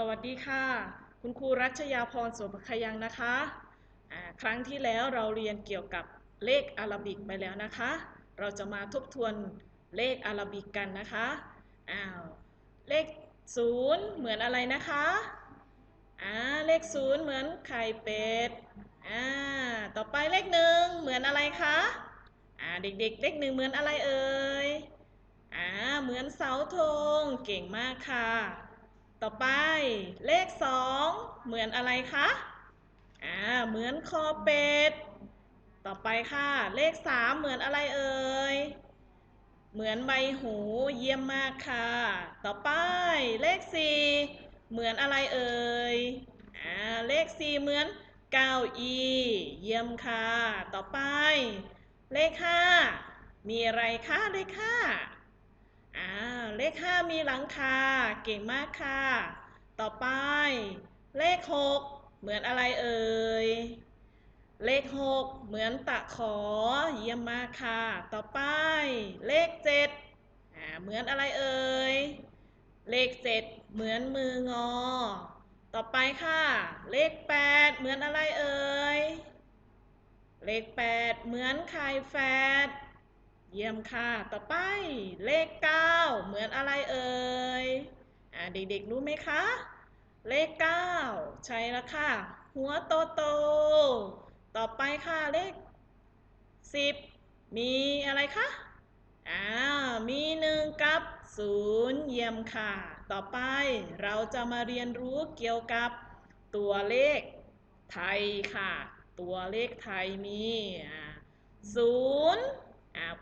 สวัสดีค่ะ คุณครูรัชยาพรสุภคยังนะคะ ครั้งที่แล้วเราเรียนเกี่ยวกับเลขอาราบิกไปแล้วนะคะ เราจะมาทบทวนเลขอาราบิกกันนะคะอ้าวเลขศูนย์เหมือนอะไรนะคะอ่าเลขศูนย์เหมือนไข่เป็ดอ่าต่อไปเลขหนึ่งเหมือนอะไรคะอ่าเด็กๆ เลขหนึ่งเหมือนอะไรเอ่ยอ่าเหมือนเสาธงเก่งมากค่ะ ต่อไปเลขสองเหมือนอะไรคะ อ่า เหมือนคอเป็ด ต่อไปค่ะ เลขสามเหมือนอะไรเอ่ย เหมือนใบหูเยี่ยมมากค่ะ ต่อไปเลขสี่เหมือนอะไรเอ่ย อ่า เลขสี่เหมือนเก้าอี้เยี่ยมค่ะ ต่อไป เลขห้ามีอะไรคะเลขห้า อ่าเลขห้ามีหลังคา เก่งมากค่ะ ต่อไป เลขหกเหมือนอะไรเอ่ย เลขหกเหมือนตะขอ เยี่ยมมากค่ะ ต่อไป เลขเจ็ดอ่าเหมือนอะไรเอ่ย เลขเจ็ดเหมือนมืองอ ต่อไปค่ะ เลขแปดเหมือนอะไรเอ่ย เลขแปดเหมือนไข่แฝด เยี่ยมค่ะ ต่อไปเลข 9 เหมือนอะไรเอ่ยอ่าเด็กๆรู้ไหมคะ เลข 9 ใช่แล้วค่ะ หัวโตโต ต่อไปค่ะเลข 10 มีอะไรคะอ่ามี1กับ0เยี่ยมค่ะ ต่อไปเราจะมาเรียนรู้เกี่ยวกับตัวเลขไทยค่ะ ตัวเลขไทยมีศูนย์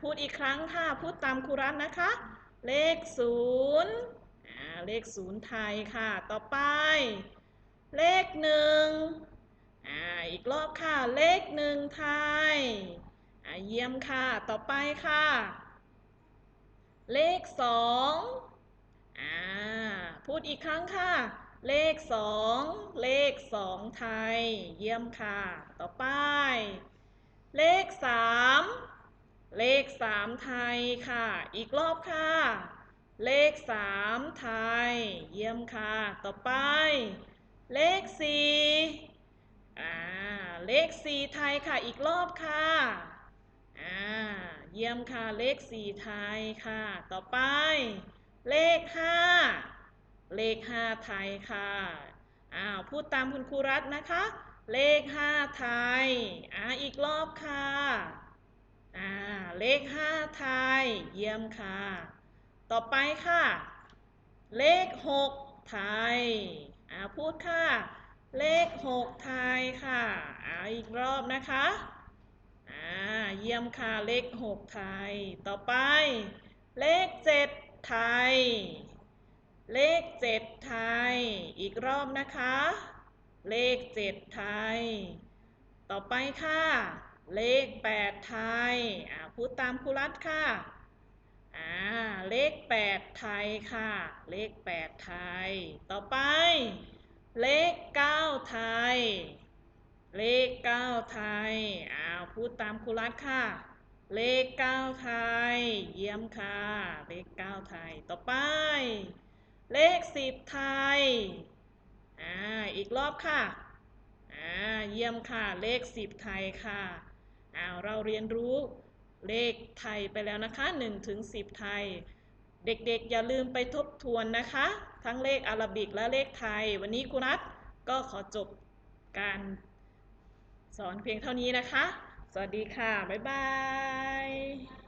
พูดอีกครั้งค่ะ พูดตามครูรัตน์นะคะ เลขศูนย์เลขศูนย์ไทยค่ะ ต่อไป เลขหนึ่งอีกรอบค่ะ เลขหนึ่งไทย เยี่ยมค่ะ ต่อไปค่ะ เลขสองพูดอีกครั้งค่ะ เลขสอง เลขสองไทย เยี่ยมค่ะ ต่อไป เลขสาม เลขสามไทยค่ะ อีกรอบค่ะ เลขสามไทย เยี่ยมค่ะ ต่อไป เลขสี่อ่า เลขสี่ไทยค่ะ อีกรอบค่ะ อ่า เยี่ยมค่ะ เลขสี่ไทยค่ะ ต่อไป เลขห้า เลขห้าไทยค่ะ อ้าว พูดตามคุณครูรัตน์นะคะ เลขห้าไทย อ่า อีกรอบค่ะ อ่าเลขห้าไทย เยี่ยมค่ะ ต่อไปค่ะ เลขหกไทยอ่าพูดค่ะ เลขหกไทยค่ะอ่าอีกรอบนะคะอ่าเยี่ยมค่ะเลขหกไทย ต่อไป เลขเจ็ดไทย เลขเจ็ดไทย อีกรอบนะคะ เลขเจ็ดไทย ต่อไปค่ะ เลขแปดไทย อ่าพูดตามครูรัตค่ะ อ่า เลขแปดไทยค่ะ เลขแปดไทย ต่อไป เลขเก้าไทย เลขเก้าไทย อ่าพูดตามครูรัตค่ะ เลขเก้าไทย เยี่ยมค่ะ เลขเก้าไทย ต่อไป เลขสิบไทย อ่า อีกรอบค่ะ อ่า เยี่ยมค่ะ เลขสิบไทยค่ะ อ้าวเราเรียนรู้เลขไทยไปแล้วนะคะ1ถึง10 ไทย เด็กๆอย่าลืมไปทบทวนนะคะ ทั้งเลขอารบิกและเลขไทย วันนี้ครูนัทก็ขอจบการสอนเพียงเท่านี้นะคะ สวัสดีค่ะ บ๊ายบาย